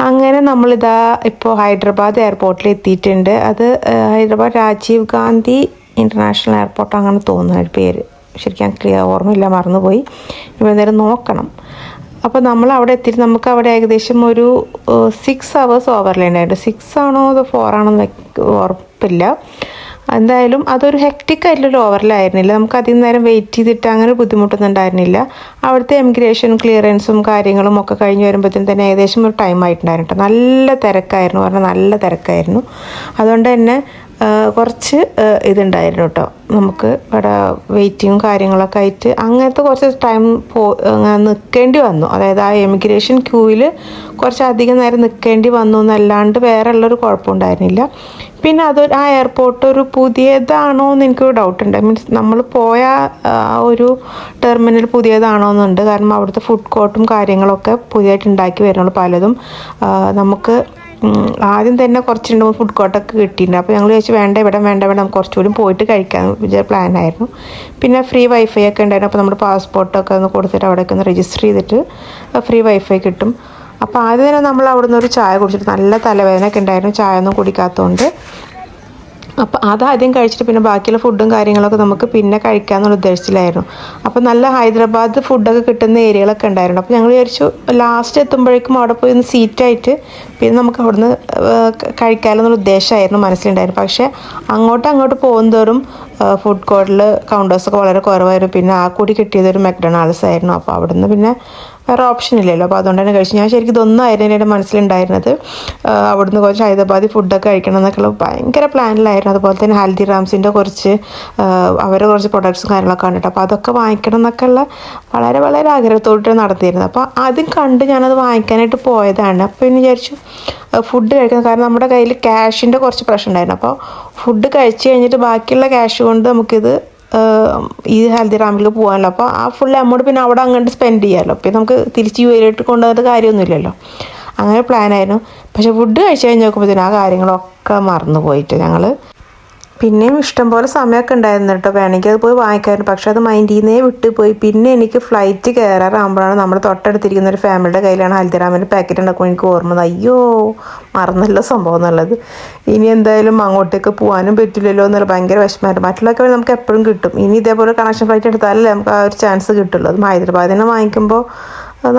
[SPEAKER 1] അങ്ങനെ നമ്മളിതാ ഇപ്പോൾ ഹൈദരാബാദ് എയർപോർട്ടിൽ എത്തിയിട്ടുണ്ട്. അത് ഹൈദരാബാദ് രാജീവ് ഗാന്ധി ഇന്റർനാഷണൽ എയർപോർട്ട് അങ്ങനെ തോന്നുന്ന ഒരു പേര്. ശരിക്കും ക്ലിയർ ഓർമ്മയില്ല മറന്നുപോയി. ഇപ്പോൾ എന്തായാലും നോക്കണം. അപ്പോൾ നമ്മൾ അവിടെ എത്തി നമുക്ക് അവിടെ ഏകദേശം ഒരു സിക്സ് അവേഴ്സ് ഓവർലൈനായിട്ട് സിക്സ് ആണോ അതോ ഫോർ ആണോ ഉറപ്പില്ല. എന്തായാലും അതൊരു ഹെക്റ്റിക് ആയിട്ടുള്ളൊരു ഓവറിലായിരുന്നില്ല നമുക്ക് അധികം നേരം വെയിറ്റ് ചെയ്തിട്ട് അങ്ങനെ ബുദ്ധിമുട്ടൊന്നും ഉണ്ടായിരുന്നില്ല. അവിടുത്തെ എമിഗ്രേഷൻ ക്ലിയറൻസും കാര്യങ്ങളും ഒക്കെ കഴിഞ്ഞ് വരുമ്പോഴത്തേനും തന്നെ ഏകദേശം ഒരു ടൈം ആയിട്ടുണ്ടായിരുന്നു കേട്ടോ നല്ല തിരക്കായിരുന്നു. പറഞ്ഞാൽ നല്ല തിരക്കായിരുന്നു. അതുകൊണ്ട് തന്നെ കുറച്ച് ഇതുണ്ടായിരുന്നു കേട്ടോ നമുക്ക് ഇവിടെ വെയിറ്റിങ്ങും കാര്യങ്ങളൊക്കെ ആയിട്ട് അങ്ങനത്തെ കുറച്ച് ടൈം പോ നിൽക്കേണ്ടി വന്നു. അതായത് ആ എമിഗ്രേഷൻ ക്യൂവിൽ കുറച്ച് അധികം നേരം നിൽക്കേണ്ടി വന്നു എന്നല്ലാണ്ട് വേറെ ഉള്ളൊരു കുഴപ്പമുണ്ടായിരുന്നില്ല. പിന്നെ അത് ആ എയർപോർട്ട് ഒരു പുതിയതാണോ എന്ന് എനിക്കൊരു ഡൗട്ട് ഉണ്ട്. മീൻസ് നമ്മൾ പോയ ആ ഒരു ടെർമിനൽ പുതിയതാണോ എന്നുണ്ട്. കാരണം അവിടുത്തെ ഫുഡ് കോർട്ടും കാര്യങ്ങളൊക്കെ പുതിയതായിട്ട് ഉണ്ടാക്കി വരുന്നുള്ളൂ പലതും. നമുക്ക് ആദ്യം തന്നെ കുറച്ച് രണ്ട് മൂന്ന് ഫുഡ് കോർട്ടൊക്കെ കിട്ടിയിട്ടുണ്ട്. അപ്പോൾ ഞങ്ങൾ ചോദിച്ചു വേണ്ട ഇവിടെ വേണ്ട ഇവിടെ നമുക്ക് കുറച്ചുകൂടി പോയിട്ട് കഴിക്കാൻ വിചാരിച്ച പ്ലാനായിരുന്നു പിന്നെ ഫ്രീ വൈഫൈ ഒക്കെ ഉണ്ടായിരുന്നു. അപ്പോൾ നമ്മുടെ പാസ്പോർട്ടൊക്കെ ഒന്ന് കൊടുത്തിട്ട് അവിടെയൊക്കെ ഒന്ന് രജിസ്റ്റർ ചെയ്തിട്ട് ഫ്രീ വൈഫൈ കിട്ടും. അപ്പോൾ ആദ്യം തന്നെ നമ്മൾ അവിടെ നിന്ന് ഒരു ചായ കുടിച്ചിട്ട് നല്ല തലവേദനയൊക്കെ ഉണ്ടായിരുന്നു. ചായ ഒന്നും കുടിക്കാത്തതുകൊണ്ട് അപ്പോൾ ആദ്യം കഴിച്ചിട്ട് പിന്നെ ബാക്കിയുള്ള ഫുഡും കാര്യങ്ങളൊക്കെ നമുക്ക് പിന്നെ കഴിക്കാമെന്നുള്ള ഉദ്ദേശത്തിലായിരുന്നു. അപ്പോൾ നല്ല ഹൈദരാബാദ് ഫുഡൊക്കെ കിട്ടുന്ന ഏരിയകളൊക്കെ ഉണ്ടായിരുന്നു. അപ്പോൾ ഞങ്ങൾ വിചാരിച്ചു ലാസ്റ്റ് എത്തുമ്പോഴേക്കും അവിടെ പോയി ഒന്ന് സീറ്റായിട്ട് പിന്നെ നമുക്ക് അവിടുന്ന് കഴിക്കാമെന്നുള്ള ഉദ്ദേശമായിരുന്നു മനസ്സിലുണ്ടായിരുന്നു. പക്ഷേ അങ്ങോട്ട് അങ്ങോട്ട് പോകുന്തോറും ഫുഡ് കോർട്ടിൽ കൗണ്ടേഴ്സൊക്കെ വളരെ കുറവായിരുന്നു. പിന്നെ ആ കൂടി കിട്ടിയതൊരു മെക്ഡൊണാൾഡ്സ് ആയിരുന്നു. അപ്പോൾ അവിടുന്ന് പിന്നെ വേറെ ഓപ്ഷൻ ഇല്ലല്ലോ. അപ്പോൾ അതുകൊണ്ട് തന്നെ കഴിച്ചു. ഞാൻ ശരിക്കും ഇതൊന്നും ആയിരുന്നു എന്റെ മനസ്സിലുണ്ടായിരുന്നത്. അവിടുന്ന് കുറച്ച് ഹൈദരാബാദി ഫുഡൊക്കെ കഴിക്കണം എന്നൊക്കെയുള്ള ഭയങ്കര പ്ലാനിലായിരുന്നു അതുപോലെ തന്നെ ഹൽദിറാംസിന്റെ കുറച്ച് അവരുടെ കുറച്ച് പ്രൊഡക്ട്സും കാര്യങ്ങളൊക്കെ കണ്ടിട്ട്. അപ്പോൾ അതൊക്കെ വാങ്ങിക്കണം എന്നൊക്കെയുള്ള വളരെ വളരെ ആഗ്രഹത്തോട്ട് നടത്തിയിരുന്നത് അപ്പോൾ അതും കണ്ട് ഞാനത് വാങ്ങിക്കാനായിട്ട് പോയതാണ്. അപ്പോൾ പിന്നെ വിചാരിച്ചു ഫുഡ് കഴിക്കണം. കാരണം നമ്മുടെ കയ്യിൽ ക്യാഷിന്റെ കുറച്ച് പ്രശ്നം ഉണ്ടായിരുന്നു. അപ്പോൾ ഫുഡ് കഴിച്ച് കഴിഞ്ഞിട്ട് ബാക്കിയുള്ള ക്യാഷ് കൊണ്ട് നമുക്കിത് ഈ ഹൽദിറാമിലേക്ക് പോകാമല്ലോ അപ്പോൾ ആ ഫുൾ എമൗണ്ട് പിന്നെ അവിടെ അങ്ങോട്ട് സ്പെൻഡ് ചെയ്യാമല്ലോ പിന്നെ നമുക്ക് തിരിച്ച് യു എയിലോട്ട് കൊണ്ടുവന്നിട്ട് കാര്യമൊന്നുമില്ലല്ലോ. അങ്ങനെ പ്ലാനായിരുന്നു പക്ഷെ ഫുഡ് കഴിച്ച് കഴിഞ്ഞ് നോക്കുമ്പോഴത്തേനും ആ കാര്യങ്ങളൊക്കെ മറന്നു പോയിട്ട് ഞങ്ങൾ പിന്നെയും ഇഷ്ടംപോലെ സമയമൊക്കെ ഉണ്ടായിരുന്നു കേട്ടോ. വേണമെങ്കിൽ അത് പോയി വാങ്ങിക്കായിരുന്നു പക്ഷെ അത് മൈൻഡിൽ നിന്നേ വിട്ടു പോയി. പിന്നെ എനിക്ക് ഫ്ലൈറ്റ് കയറാറാകുമ്പോഴാണ് നമ്മുടെ തൊട്ടടുത്തിരിക്കുന്ന ഒരു ഫാമിലിയുടെ കയ്യിലാണ് ഹൽദിറാമിന്റെ പാക്കറ്റ് ഉണ്ടാക്കുമ്പോൾ എനിക്ക് ഓർമ്മ അയ്യോ മറന്നല്ലോ സംഭവം എന്നുള്ളത്. ഇനി എന്തായാലും അങ്ങോട്ടേക്ക് പോകാനും പറ്റില്ലല്ലോ എന്നുള്ള ഭയങ്കര വിഷമമായിരുന്നു. മറ്റുള്ളതൊക്കെ നമുക്ക് എപ്പോഴും കിട്ടും. ഇനി ഇതേപോലെ കണക്ഷൻ ഫ്ലൈറ്റ് എടുത്താലല്ലേ നമുക്ക് ആ ഒരു ചാൻസ് കിട്ടുള്ളൂ. അത് ഹൈദരാബാദിൽ നിന്ന് വാങ്ങിക്കുമ്പോൾ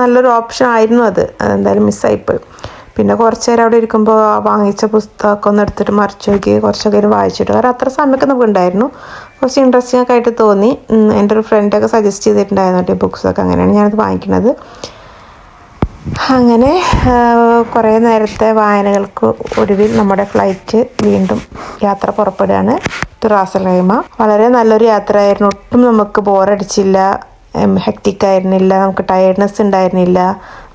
[SPEAKER 1] നല്ലൊരു ഓപ്ഷൻ ആയിരുന്നു അത്. എന്തായാലും മിസ്സായിപ്പോയി പിന്നെ കുറച്ച് നേരം അവിടെ ഇരിക്കുമ്പോൾ വാങ്ങിച്ച പുസ്തകമൊക്കെ ഒന്ന് എടുത്തിട്ട് മറിച്ച് നോക്കി കുറച്ചൊക്കെ വായിച്ചിട്ട്. വേറെ അത്ര സമയമൊക്കെ നമുക്ക് ഉണ്ടായിരുന്നു. കുറച്ച് ഇൻട്രസ്റ്റിംഗ് ഒക്കെ ആയിട്ട് തോന്നി. എന്റെ ഒരു ഫ്രണ്ടൊക്കെ സജസ്റ്റ് ചെയ്തിട്ടുണ്ടായിരുന്നു ഈ ബുക്സൊക്കെ അങ്ങനെയാണ് ഞാനത് വാങ്ങിക്കുന്നത്. അങ്ങനെ കുറേ നേരത്തെ വായനകൾക്ക് ഒടുവിൽ നമ്മുടെ ഫ്ലൈറ്റ് വീണ്ടും യാത്ര പുറപ്പെടുകയാണ്. തുറാസലൈമ. വളരെ നല്ലൊരു യാത്രയായിരുന്നു. ഒട്ടും നമുക്ക് ബോറടിച്ചില്ല ഹെക്റ്റിക് ആയിരുന്നില്ല. നമുക്ക് ടയർഡ്നെസ് ഉണ്ടായിരുന്നില്ല.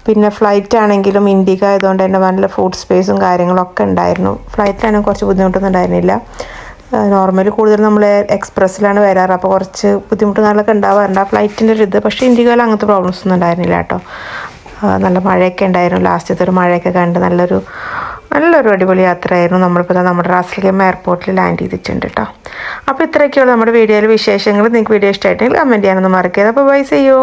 [SPEAKER 1] പിന്നെ ഫ്ലൈറ്റ് ആണെങ്കിലും ഇൻഡിക ആയതുകൊണ്ട് തന്നെ നല്ല ഫുഡ് സ്പേസും കാര്യങ്ങളൊക്കെ ഉണ്ടായിരുന്നു. ഫ്ലൈറ്റിലാണെങ്കിൽ കുറച്ച് ബുദ്ധിമുട്ടൊന്നും ഉണ്ടായിരുന്നില്ല. നോർമലി കൂടുതൽ നമ്മൾ എക്സ്പ്രസ്സിലാണ് വരാറ്. അപ്പോൾ കുറച്ച് ബുദ്ധിമുട്ട് കാര്യങ്ങളൊക്കെ ഉണ്ടാവാറുണ്ട്. ആ ഫ്ലൈറ്റിന്റെ ഒരു ഇത്. പക്ഷേ ഇൻഡിഗോയിൽ അങ്ങനത്തെ പ്രോബ്ലംസ് ഒന്നും ഉണ്ടായിരുന്നില്ല കേട്ടോ. നല്ല മഴയൊക്കെ ഉണ്ടായിരുന്നു. ലാസ്റ്റത്തെ ഒരു മഴയൊക്കെ കണ്ട് നല്ലൊരു നല്ലൊരു അടിപൊളി യാത്രയായിരുന്നു നമ്മളിപ്പോൾ നമ്മുടെ റാസ്ലിഗം എയർപോർട്ടിൽ ലാൻഡ് ചെയ്തിട്ടുണ്ട് കേട്ടോ. അപ്പോൾ ഇത്രയൊക്കെയുള്ള നമ്മുടെ വീഡിയോയിലെ വിശേഷങ്ങൾ നിങ്ങൾക്ക് വീഡിയോ ഇഷ്ടമായിട്ടെങ്കിൽ കമന്റ് ചെയ്യാനൊന്നും മറക്കരുത്. അപ്പോൾ ബൈ ചെയ്യോ